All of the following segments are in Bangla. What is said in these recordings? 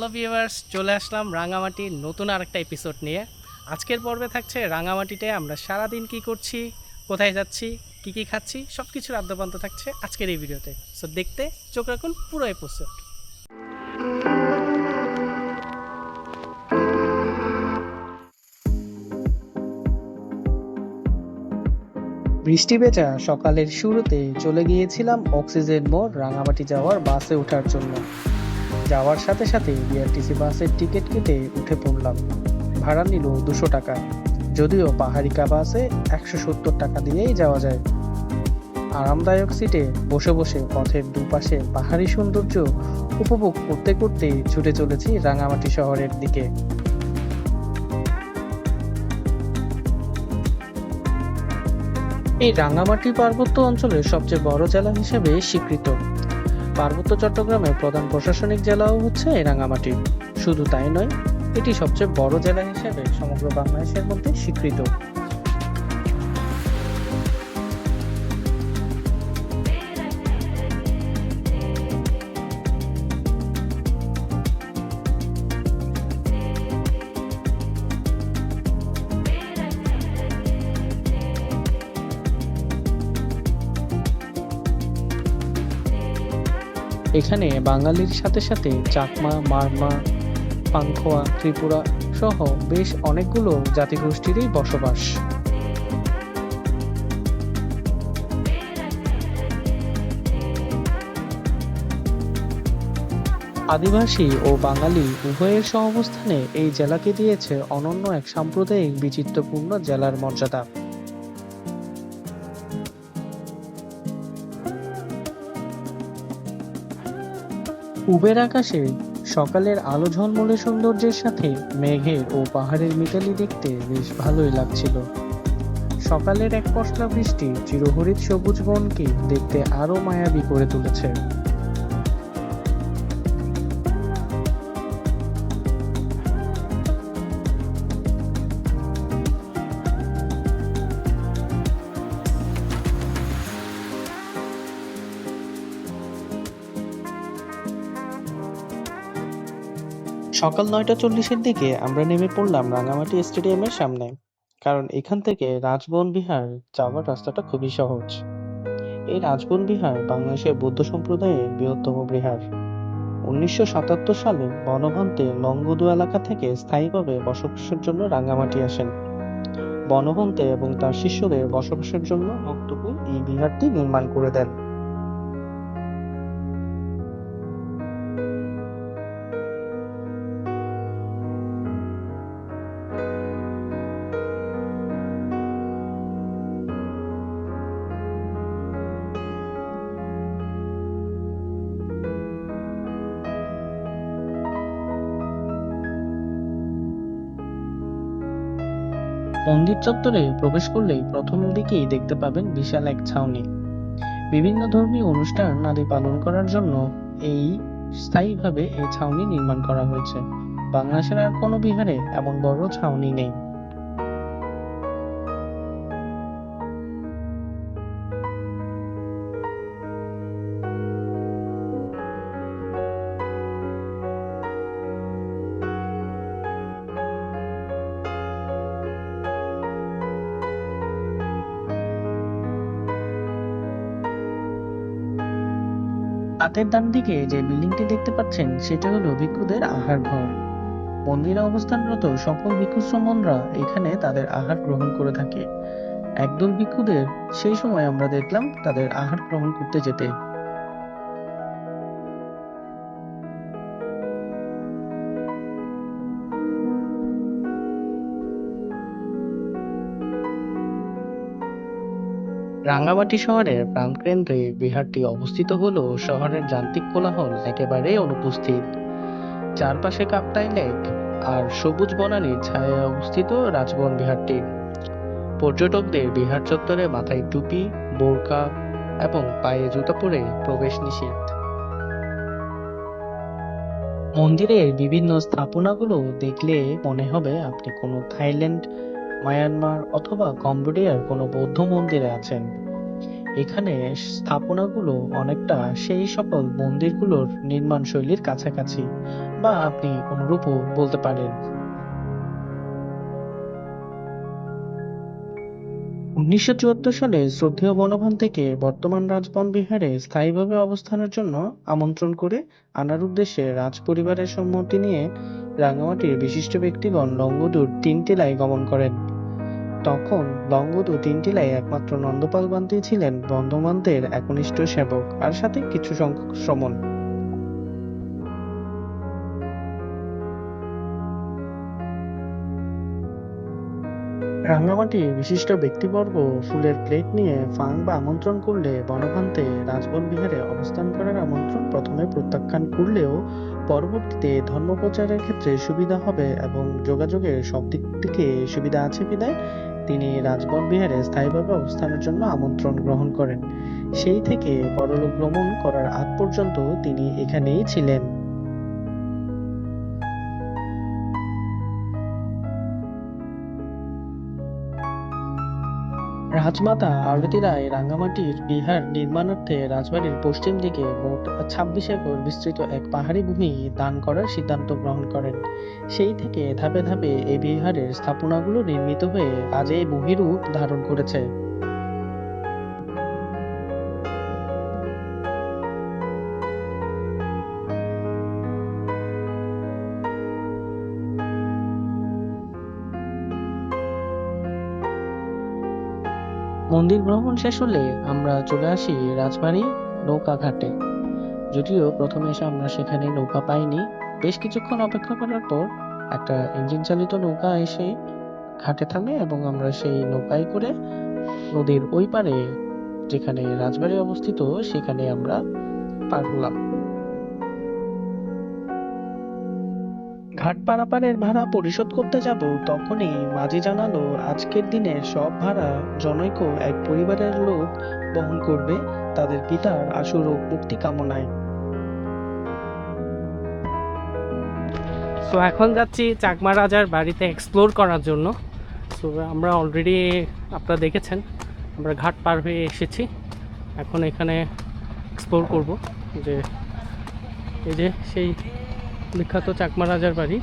হ্যালো ভিউয়ার্স চলে আসলাম রাঙামাটির নতুন আরেকটা এপিসোড নিয়ে। আজকের পর্বে থাকছে রাঙামাটিতে আমরা সারাদিন কি করছি, কোথায় যাচ্ছি, কি কি খাচ্ছি সব কিছুর আদ্যপান্ত থাকছে আজকের এই ভিডিওতে। সো দেখতে, চোখ রাখুন, পুরো এপিসোড বৃষ্টি বেচা সকালের শুরুতে চলে গিয়েছিলাম অক্সিজেন মোড় রাঙামাটি যাওয়ার বাসে ওঠার জন্য। যাওয়ার সাথে সাথে বিআরটিসি বাসের টিকিট কেটে উঠে পড়লাম। ভাড়া নিল দুশো টাকা। যদিও পাহাড়িকা বাসে একশো সত্তর টাকা দিয়েই যাওয়া যায়। আরামদায়ক সিটে বসে বসে পথের দুপাশে পাহাড়ি সৌন্দর্য উপভোগ করতে করতে ছুটে চলেছি রাঙামাটি শহরের দিকে। এই রাঙামাটি পার্বত্য অঞ্চলের সবচেয়ে বড় জেলা হিসেবে স্বীকৃত। পার্বত্য চট্টগ্রামের প্রধান প্রশাসনিক জেলাও হচ্ছে রাঙামাটি শুধু তাই নয়, এটি সবচেয়ে বড় জেলা হিসেবে সমগ্র বাংলাদেশের মধ্যে স্বীকৃত। এখানে বাঙালির সাথে সাথে চাকমা, মারমা পাংখোয়া ত্রিপুরা সহ বেশ অনেকগুলো জাতিগোষ্ঠীরই বসবাস। আদিবাসী ও বাঙালি উভয়ের সহাবস্থানে এই জেলাকে দিয়েছে অনন্য এক সাম্প্রদায়িক বিচিত্রপূর্ণ জেলার মর্যাদা। উবের আকাশে সকালের আলো ঝলমলে সৌন্দর্যের সাথে মেঘের ও পাহাড়ের মিতালি দেখতে বেশ ভালোই লাগছিল। সকালের এক পশলা বৃষ্টি চিরহরিত সবুজ বনকে দেখতে আরও মায়াবী করে তুলেছে। সকাল নয়টা চল্লিশের দিকে আমরা নেমে পড়লাম রাঙামাটি স্টেডিয়ামের সামনে, কারণ এখান থেকে রাজবন বিহার যাওয়ার রাস্তাটা খুবই সহজ। এই রাজবন বিহার বাংলাদেশের বৌদ্ধ সম্প্রদায়ের বৃহত্তম বিহার। উনিশশো সাতাত্তর সালে বনভন্তে লংগদু এলাকা থেকে স্থায়ীভাবে বসবাসের জন্য রাঙামাটি আসেন। বনভন্তে এবং তার শিষ্যদের বসবাসের জন্য ভক্তকুল এই বিহারটি নির্মাণ করে দেন। মন্দির চত্বরে প্রবেশ করলেই প্রথম দিকেই দেখতে পাবেন বিশাল এক ছাউনি। বিভিন্ন ধর্মীয় অনুষ্ঠান আদি পালন করার জন্য এই স্থায়ীভাবে এই ছাউনি নির্মাণ করা হয়েছে। বাংলাদেশের আর কোনো বিহারে এমন বড় ছাউনি নেই। হাতের ডান দিকে যে বিল্ডিংটি দেখতে পাচ্ছেন, সেটা হলো ভিক্ষুদের আহার ঘর। মন্দিরে অবস্থানরত সকল ভিক্ষু শ্রমণরা এখানে তাদের আহার গ্রহণ করে থাকে। একদল ভিক্ষুদের সেই সময় আমরা দেখলাম তাদের আহার গ্রহণ করতে যেতে। রাঙ্গামাটি শহরের প্রাণকেন্দ্রে বিহারটি অবস্থিত হলেও শহরের যান্ত্রিক কোলাহল একেবারেই অনুপস্থিত। চারপাশে কাপ্তাই লেক আর সবুজ বনানীর ছায়ায় অবস্থিত রাজবন বিহারটি। পর্যটকদের বিহার চত্বরে মাথায় টুপি, বোরকা এবং পায়ে জুতা পরে প্রবেশ নিষেধ। মন্দিরের বিভিন্ন স্থাপনাগুলো দেখলে মনে হবে আপনি কোনো থাইল্যান্ড মায়ানমার অথবা কম্বোডিয়ার কোনো বৌদ্ধ মন্দিরে আছেন। এখানে স্থাপনাগুলো অনেকটা সেই সকল মন্দিরগুলোর নির্মাণ শৈলীর কাছাকাছি, বা আপনি অনুরূপও বলতে পারেন। উনিশশো চুয়াত্তর সালে শ্রদ্ধেয় বনভান থেকে বর্তমান রাজবন বিহারে স্থায়ীভাবে অবস্থানের জন্য আমন্ত্রণ করে আনার উদ্দেশ্যে রাজ পরিবারের সম্মতি নিয়ে রাঙামাটির বিশিষ্ট ব্যক্তিগণ লংগদুর তিনটিলায় গমন করেন। তখন লংগদু তিনটিলায় একমাত্র নন্দপাল বান্তি ছিলেন বন্ধমানদের একনিষ্ঠ সেবক আর সাথে কিছু সংখ্যক শ্রমণ। রাঙামাটি বিশিষ্ট ব্যক্তিবর্গ ফুলের প্লেট নিয়ে ফাং বা আমন্ত্রণ করলে বনভান্তে রাজবন বিহারে অবস্থান করার আমন্ত্রণ প্রথমে প্রত্যাখ্যান করলেও পরবর্তীতে ধর্ম প্রচারের ক্ষেত্রে সুবিধা হবে এবং যোগাযোগের সব দিক থেকে সুবিধা আছে বিদায় তিনি রাজবন বিহারে স্থায়ীভাবে অবস্থানের জন্য আমন্ত্রণ গ্রহণ করেন। সেই থেকে পরলোক ভ্রমণ করার আগ পর্যন্ত তিনি এখানেই ছিলেন। রাজমাতা আরতি রায় রাঙ্গামাটির বিহার নির্মাণার্থে রাজবাড়ির পশ্চিম দিকে মোট ছাব্বিশ একর বিস্তৃত এক পাহাড়ি ভূমি দান করার সিদ্ধান্ত গ্রহণ করেন। সেই থেকে ধাপে ধাপে এই বিহারের স্থাপনাগুলো নির্মিত হয়ে আজ এই বহিরূপ ধারণ করেছে। মন্দির ভ্রমণ শেষ হলে আমরা চলে আসি রাজবাড়ি নৌকা ঘাটে যদিও প্রথমে এসে আমরা সেখানে নৌকা পাইনি, বেশ কিছুক্ষণ অপেক্ষা করার পর একটা ইঞ্জিন চালিত নৌকা এসে ঘাটে থামে এবং আমরা সেই নৌকায় করে নদীর ওই পারে যেখানে রাজবাড়ি অবস্থিত, সেখানে আমরা পার হলাম। ঘাট পারাপারের ভাড়া পরিশোধ করতে যাব, তখনই মাঝি জানালো, আজকের দিনে সব ভাড়া জনৈক এক পরিবারের লোক বহন করবে, তাদের পিতার আশুরোগ মুক্তি কামনায়। সো এখন যাচ্ছি চাকমা রাজার বাড়িতে এক্সপ্লোর করার জন্য। সো আমরা অলরেডি আপনারা দেখেছেন, আমরা ঘাট পার হয়ে এসেছি। এখন এখানে এক্সপ্লোর করব, যে এই যে সেই বিখ্যাত চাকমা রাজার বাড়ি।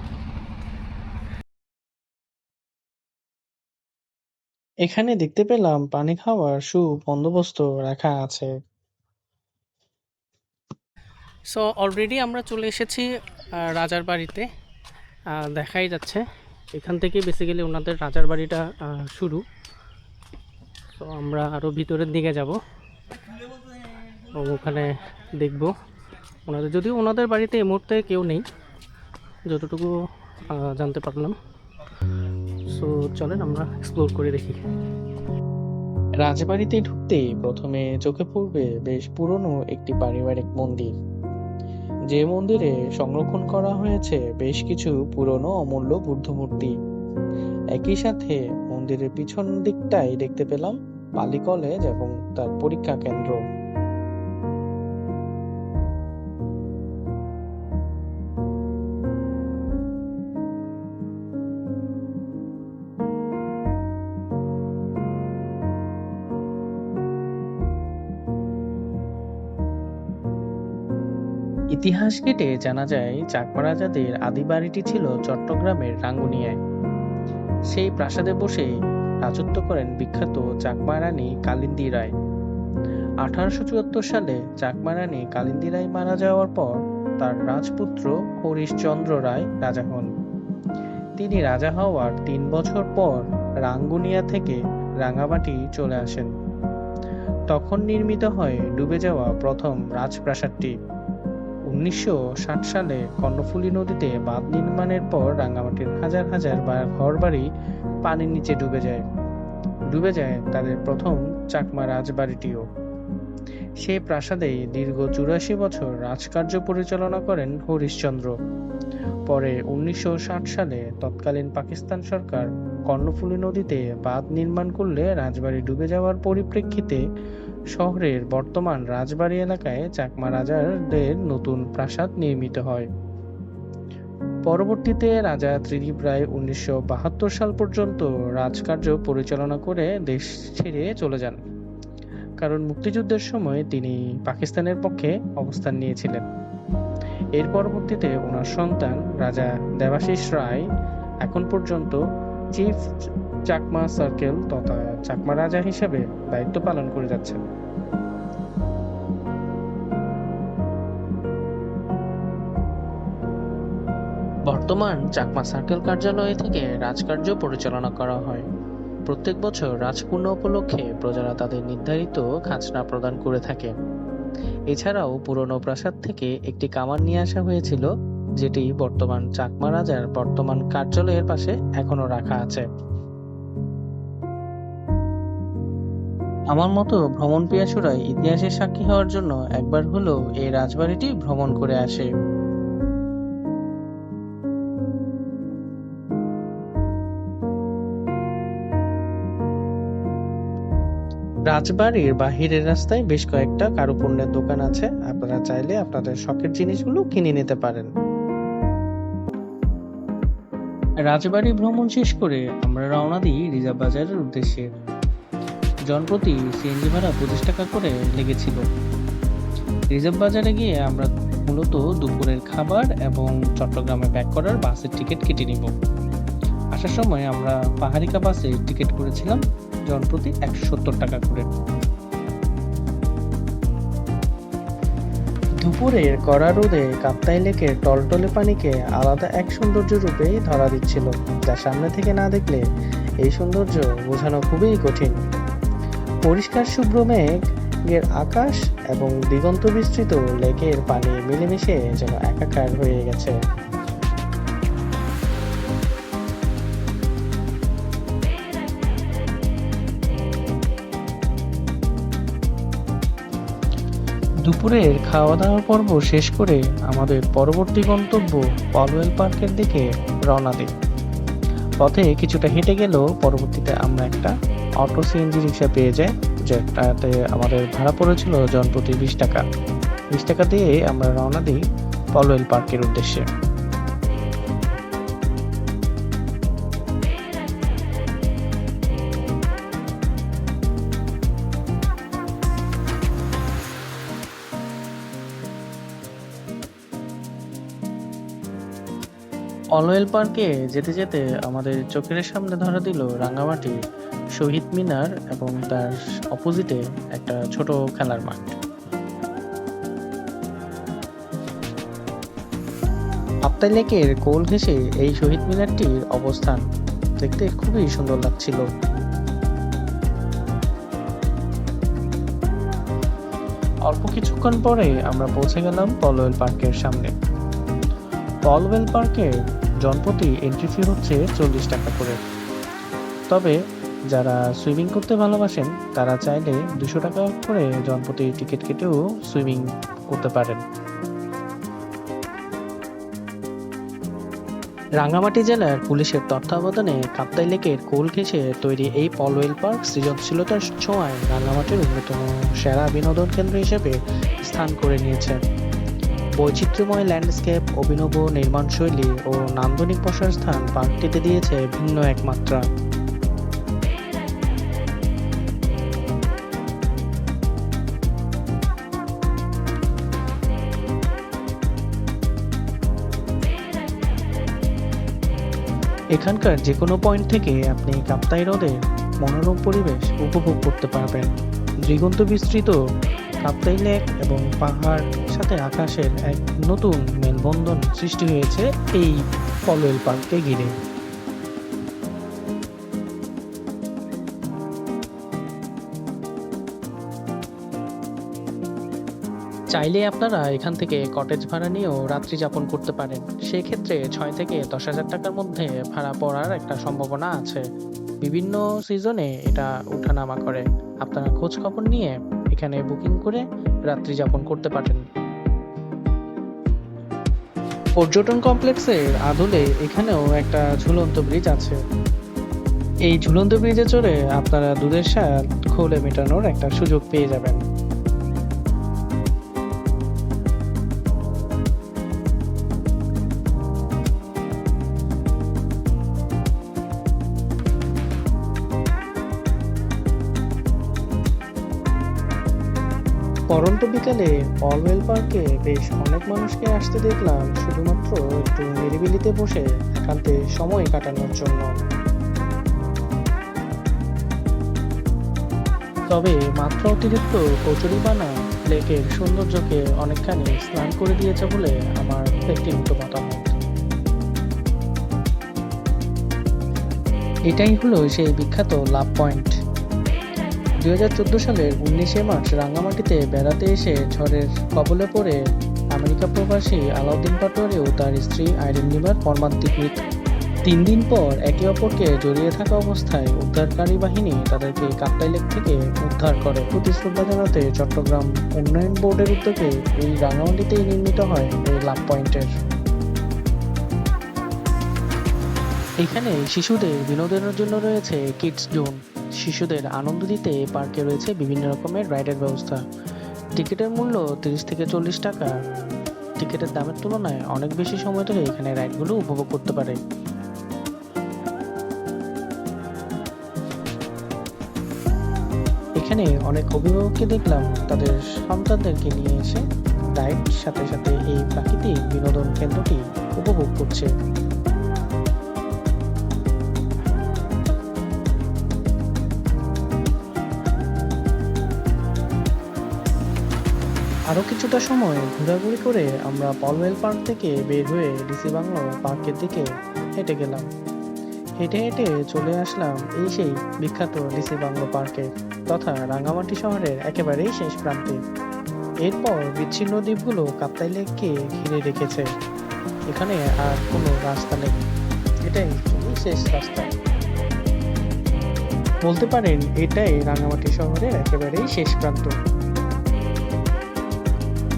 এখানে দেখতে পেলাম পানি খাওয়ার সুবন্দোবস্ত রাখা আছে। সো অলরেডি আমরা চলে এসেছি আহ, রাজার বাড়িতে। আহ, দেখাই যাচ্ছে। এখান থেকে বেসিক্যালি ওনাদের রাজার বাড়িটা শুরু। তো আমরা আরও ভিতরের দিকে যাব। ওখানে দেখব। ওনাদের, যদিও ওনাদের বাড়িতে এই মুহূর্তে কেউ নেই, যতটুকু জানতে পারলাম। সো চলেন আমরা এক্সপ্লোর করে দেখি। রাজবাড়িতে ঢুকতেই প্রথমে চোখে পড়বে বেশ পুরনো একটি পারিবারিক মন্দির। যে মন্দিরে সংরক্ষণ করা হয়েছে বেশ কিছু পুরনো অমূল্য বুদ্ধ মূর্তি। একই সাথে মন্দিরের পিছন দিকটাই দেখতে পেলাম পালি কলেজ এবং তার পরীক্ষা কেন্দ্র। ইতিহাস ঘেটে জানা যায় চাকমা রাজাদের আদি বাড়িটি ছিল চট্টগ্রামের রাঙ্গুনিয়ায়। সেই প্রাসাদে বসে রাজত্ব করেন বিখ্যাত চাকমা রানী কালিন্দী রায়। আঠারোশো চুয়াত্তর সালে চাকমা রানী কালিন্দী রায় মারা যাওয়ার পর তার রাজপুত্র হরিশচন্দ্র রায় রাজা হন। তিনি রাজা হওয়ার তিন বছর পর রাঙ্গুনিয়া থেকে রাঙামাটি চলে আসেন। তখন নির্মিত হয় ডুবে যাওয়া প্রথম রাজপ্রাসাদটি। উনিশশো ষাট সালে কর্ণফুলী নদীতে বাঁধ নির্মাণের পর রাঙ্গামাটির হাজার হাজার বা ঘরবাড়ি পানির নিচে ডুবে যায়। ডুবে যায় তাদের প্রথম চাকমা রাজবাড়িটিও। সে প্রাসাদে দীর্ঘ চুরাশি বছর রাজকার্য পরিচালনা করেন হরিশচন্দ্র। পরে উনিশশো ষাট সালে তৎকালীন পাকিস্তান সরকার কর্ণফুলী নদীতে বাঁধ নির্মাণ করলে রাজবাড়ি ডুবে যাওয়ার পরিপ্রেক্ষিতে শহরের বর্তমান রাজবাড়ী এলাকায় চাকমা রাজাদের নতুন প্রাসাদ নির্মিত হয়। পরবর্তীতে রাজা ত্রিদীপ রায় উনিশশো বাহাত্তর সাল পর্যন্ত রাজকার্য পরিচালনা করে দেশ ছেড়ে চলে যান। কারণ মুক্তিযুদ্ধের সময় তিনি পাকিস্তানের পক্ষে অবস্থান নিয়েছিলেন। এর পরবর্তীতে ওনার সন্তান রাজা দেবাশিস রায় এখন পর্যন্ত চিফ চাকমা সার্কেল তথা চাকমা রাজা হিসেবে দায়িত্ব পালন করে যাচ্ছেন। বর্তমান চাকমা সার্কেল কার্যালয় থেকে রাজকার্য পরিচালনা করা হয়। প্রত্যেক বছর রাজপূর্ণ উপলক্ষে প্রজারা তাদের নির্ধারিত খাজনা প্রদান করে থাকে। এছাড়াও পুরনো প্রাসাদ থেকে একটি কামান নিয়ে আসা হয়েছিল। যেটি বর্তমান চাকমা রাজার বর্তমান কার্যালয়ের পাশে এখনও রাখা আছে। আমার মতো ভ্রমণ পিয়াসুরাই ইতিহাসের সাক্ষী হওয়ার জন্য একবার হলেও এই রাজবাড়িটি ভ্রমণ করে আসে। রাজবাড়ির বাহিরের রাস্তায় বেশ কয়েকটা কারুপণ্যের দোকান আছে। আপনারা চাইলে আপনাদের শখের জিনিসগুলো কিনে নিতে পারেন। রাজবাড়ি ভ্রমণ শেষ করে আমরা রওনা দিই রিজার্ভ বাজারের উদ্দেশ্যে। জনপ্রতি সিএনজি ভাড়া পঁচিশ টাকা করে লেগেছিল। রিজার্ভ বাজারে গিয়ে আমরা মূলত দুপুরের খাবার এবং চট্টগ্রামে ব্যাক করার বাসের টিকিট কেটে নিব। আসার সময় আমরা পাহাড়িকা বাসে টিকিট করেছিলাম, জনপ্রতি একশো সত্তর টাকা করে। দুপুরের কড়া রোদে কাপ্তাই লেকের টলটলে পানিকে আলাদা এক সৌন্দর্য রূপে ধরা দিচ্ছিল। যা সামনে থেকে না দেখলে এই সৌন্দর্য বোঝানো খুবই কঠিন। পরিষ্কার শুভ্র মেঘ এর আকাশ এবং দিগন্ত বিস্তৃত লেকের পানি মিলেমিশে যেন একাকার হয়ে গেছে। দুপুরের খাওয়া দাওয়ার পর্ব শেষ করে আমাদের পরবর্তী গন্তব্য পলওয়েল পার্কের দিকে রওনা দিই। পথে কিছুটা হেঁটে গেলেও পরবর্তীতে আমরা একটা অটো সিএনজি রিক্সা পেয়ে যাই, যেটাতে আমাদের ভাড়া পড়েছিল জনপ্রতি বিশ টাকা। বিশ টাকা দিয়ে আমরা রওনা দিই পলওয়েল পার্কের উদ্দেশ্যে। অলওয়েল পার্কে যেতে যেতে আমাদের চোখের সামনে ধরা দিল রাঙামাটি শহীদ মিনার এবং তার অপোজিটে একটা ছোট খেলার মাঠ। আপতাই লেকের কোল ঘেঁষে এই শহীদ মিনারটির অবস্থান দেখতে খুবই সুন্দর লাগছিল। অল্প কিছুক্ষণ পরে আমরা পৌঁছে গেলাম পলওয়েল পার্কের সামনে। পলওয়েল পার্কের জনপ্রতি এন্ট্রি ফি হচ্ছে চল্লিশ টাকা করে। তবে যারা সুইমিং করতে ভালোবাসেন, তারা চাইলে দুশো টাকা করে জনপ্রতি টিকিট কেটেও সুইমিং করতে পারেন। রাঙ্গামাটি জেলার পুলিশের তত্ত্বাবধানে কাপ্তাই লেকের কোল ঘেঁষে তৈরি এই পলওয়েল পার্ক সৃজনশীলতার ছোঁয়ায় রাঙ্গামাটির অন্যতম সেরা বিনোদন কেন্দ্র হিসেবে স্থান করে নিয়েছে। বৈচিত্র্যময় ল্যান্ডস্কেপ, অভিনব নির্মাণশৈলী ও নান্দনিক বসার স্থান পার্কটিতে দিয়েছে ভিন্ন এক মাত্রা। এখানকার যে কোনো পয়েন্ট থেকে আপনি কাপ্তাই হ্রদের মনোরম পরিবেশ উপভোগ করতে পারবেন। দিগন্ত বিস্তৃত কাপ্তাই লেক এবং পাহাড় সাথে আকাশের এক নতুন মেলবন্ধন সৃষ্টি হয়েছে এই পলওয়েল পার্ককে ঘিরে। চাইলে আপনারা এখান থেকে কটেজ ভাড়া নিয়েও রাত্রি যাপন করতে পারেন। সেক্ষেত্রে ছয় থেকে দশ হাজার টাকার মধ্যে ভাড়া পড়ার একটা সম্ভাবনা আছে। বিভিন্ন সিজনে এটা উঠানামা করে। আপনারা খোঁজ খবর নিয়ে এখানে বুকিং করে রাত্রি যাপন করতে পারেন। পর্যটন কমপ্লেক্সের আদলে এখানেও একটা ঝুলন্ত ব্রিজ আছে। এই ঝুলন্ত ব্রিজে চড়ে আপনারা দুধের স্বাদ খোলে মেটানোর একটা সুযোগ পেয়ে যাবেন। পরন্ত বিকালে অলওয়েল পার্কে বেশ অনেক মানুষকে আসতে দেখলাম, শুধুমাত্র একটু নিরিবিলিতে বসে একান্তে সময় কাটানোর জন্য। তবে মাত্রা অতিরিক্ত কচুরিপানা লেকের সৌন্দর্যকে অনেকখানি স্নান করে দিয়েছে বলে আমার ব্যক্তিগত মতামত। এটাই হলো সেই বিখ্যাত লাভ পয়েন্ট। দুই হাজার চোদ্দ সালের উনিশে মার্চ রাঙামাটিতে বেড়াতে এসে ঝড়ের কবলে পড়ে আমেরিকা প্রবাসী আলাউদ্দিন পাটোয়ারি ও তার স্ত্রী আইরিন নিমার মর্মান্তিক তিন দিন পর একে অপরকে জড়িয়ে থাকা অবস্থায় উদ্ধারকারী বাহিনী তাদেরকে কাপ্তাই লেক থেকে উদ্ধার করে। প্রতি জানাতে চট্টগ্রাম উন্নয়ন বোর্ডের উদ্যোগে এই রাঙামাটিতেই নির্মিত হয় এই লাভ পয়েন্টের। এখানে শিশুদের বিনোদনের জন্য রয়েছে কিডস জোন। শিশুদের আনন্দ দিতে এই পার্কে রয়েছে বিভিন্ন রকমের রাইডের ব্যবস্থা। টিকিটের মূল্য তিরিশ থেকে চল্লিশ টাকা। টিকিটের দামের তুলনায় অনেক বেশি সময় ধরে এখানে রাইডগুলো উপভোগ করতে পারে। এখানে অনেক অভিভাবককে দেখলাম, তাদের সন্তানদেরকে নিয়ে এসে রাইড, সাথে সাথে এই প্রাকৃতিক বিনোদন কেন্দ্রটি উপভোগ করছে। আরও কিছুটা সময় ঘোরাঘুরি করে আমরা পলওয়েল পার্ক থেকে বের হয়ে ডিসি বাংলো পার্কের দিকে হেঁটে গেলাম। হেঁটে হেঁটে চলে আসলাম এই সেই বিখ্যাত ডিসি বাংলো পার্কে তথা রাঙামাটি শহরের একেবারেই শেষ প্রান্তে। এরপর বিচ্ছিন্ন দ্বীপগুলো কাপ্তাই লেককে ঘিরে রেখেছে। এখানে আর কোনো রাস্তা নেই। এটাই শেষ রাস্তা। বলতে পারেন এটাই রাঙামাটি শহরের একেবারেই শেষ প্রান্ত।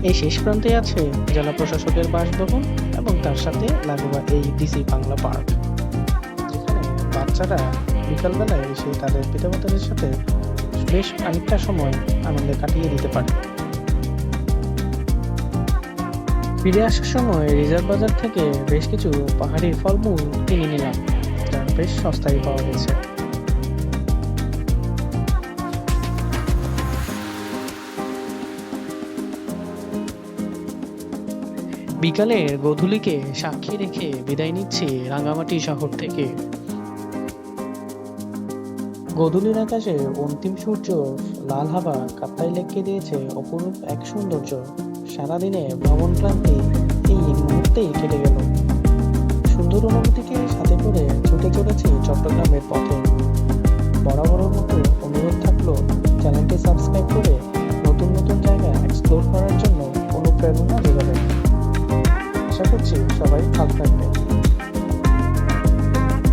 এই শেষ প্রান্তে আছে জেলা প্রশাসকের বাসভবন এবং তার সাথে লাগোয়া এই ডিসি বাংলা পার্ক, যেখানে বাচ্চারা বিকালবেলায় এসে তাদের পিতামাতাদের সাথে বেশ খানিকটা সময় আনন্দে কাটিয়ে দিতে পারে। ফিরে আসার সময় রিজার্ভ বাজার থেকে বেশ কিছু পাহাড়ি ফলমূল কিনে নিলাম, যা বেশ সস্তায় পাওয়া গেছে। বিকালের গোধূলিকে সাক্ষী রেখে বিদায় নিচ্ছি রাঙামাটি শহর থেকে। গোধূলির আকাশে অন্তিম সূর্য লাল হাওয়া কাপ্তাই লেককে দিয়েছে অপরূপ এক সৌন্দর্য। সারাদিনে ভ্রমণ ক্লান্তি এই মুহূর্তেই কেটে গেল। সুন্দর অনুভূতিকে সাথে করে ছুটে চলেছি চট্টগ্রামের পথে। বরাবরের মতো অনুরোধ থাকল চ্যানেলটি সাবস্ক্রাইব করে নতুন নতুন জায়গা এক্সপ্লোর করার জন্য অনুপ্রেরণা যোগাবেন। আশা করছি সবাই ভালো থাকবে